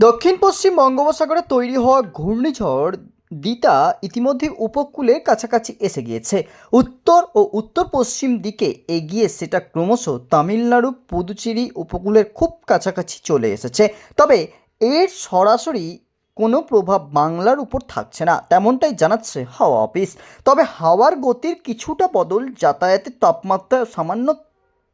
দক্ষিণ পশ্চিম বঙ্গোপসাগরে তৈরি হওয়া ঘূর্ণিঝড় দিতা ইতিমধ্যে উপকূলের কাছাকাছি এসে গিয়েছে। উত্তর ও উত্তর পশ্চিম দিকে এগিয়ে সেটা ক্রমশ তামিলনাড়ু, পুদুচেরি উপকূলের খুব কাছাকাছি চলে এসেছে। তবে এর সরাসরি কোনো প্রভাব বাংলার উপর থাকছে না, তেমনটাই জানাচ্ছে হাওয়া অফিস। তবে হাওয়ার গতির কিছুটা বদল যাতায়াতের তাপমাত্রা সামান্য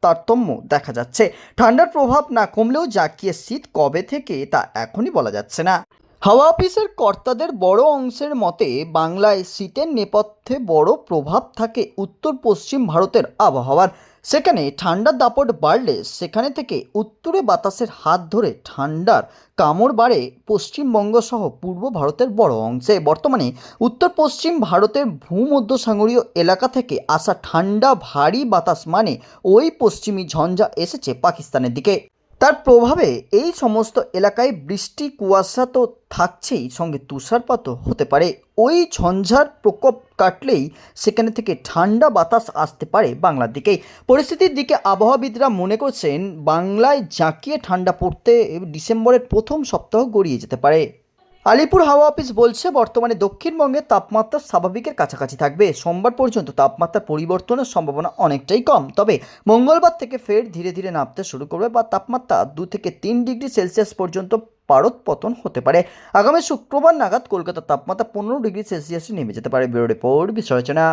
তারতম্য দেখা যাচ্ছে। ঠান্ডার প্রভাব না কমলেও জাকিয়ে শীত কবে থেকে তা এখনই বলা যাচ্ছে না। হাওয়া অফিসের কর্তাদের বড় অংশের মতে, বাংলায় শীতের নেপথ্যে বড় প্রভাব থাকে উত্তর পশ্চিম ভারতের আবহাওয়ার। সেখানে ঠান্ডার দাপট বাড়লে সেখানে থেকে উত্তরে বাতাসের হাত ধরে ঠান্ডার কামড় বাড়ে পশ্চিমবঙ্গ সহ পূর্ব ভারতের বড় অংশে। বর্তমানে উত্তর পশ্চিম ভারতের ভূমধ্যসাগরীয় এলাকা থেকে আসা ঠান্ডা, ভারী বাতাস মানে ওই পশ্চিমী ঝঞ্ঝা এসেছে পাকিস্তানের দিকে। তার প্রভাবে এই সমস্ত এলাকায় বৃষ্টি, কুয়াশা তো থাকছেই, সঙ্গে তুষারপাতও হতে পারে। ওই ঝঞ্ঝার প্রকোপ কাটলেই সেখানে থেকে ঠান্ডা বাতাস আসতে পারে বাংলার দিকেই পরিস্থিতির দিকে আবহাওয়াবিদরা মনে করছেন, বাংলায় জাঁকিয়ে ঠান্ডা পড়তে ডিসেম্বরের প্রথম সপ্তাহ গড়িয়ে যেতে পারে। আলিপুর হাওয়া অফিস বলছে, বর্তমানে দক্ষিণবঙ্গের তাপমাত্রা স্বাভাবিকের কাছাকাছি থাকবে। সোমবার পর্যন্ত তাপমাত্রা পরিবর্তনের সম্ভাবনা অনেকটাই কম। তবে মঙ্গলবার থেকে ফের ধীরে ধীরে নামতে শুরু করবে বা তাপমাত্রা দু থেকে তিন ডিগ্রি সেলসিয়াস পর্যন্ত পারদ পতন হতে পারে। আগামী শুক্রবার নাগাদ কলকাতার তাপমাত্রা পনেরো ডিগ্রি সেলসিয়াসে নেমে যেতে পারে। Bureau report, বিশ্বরচনা।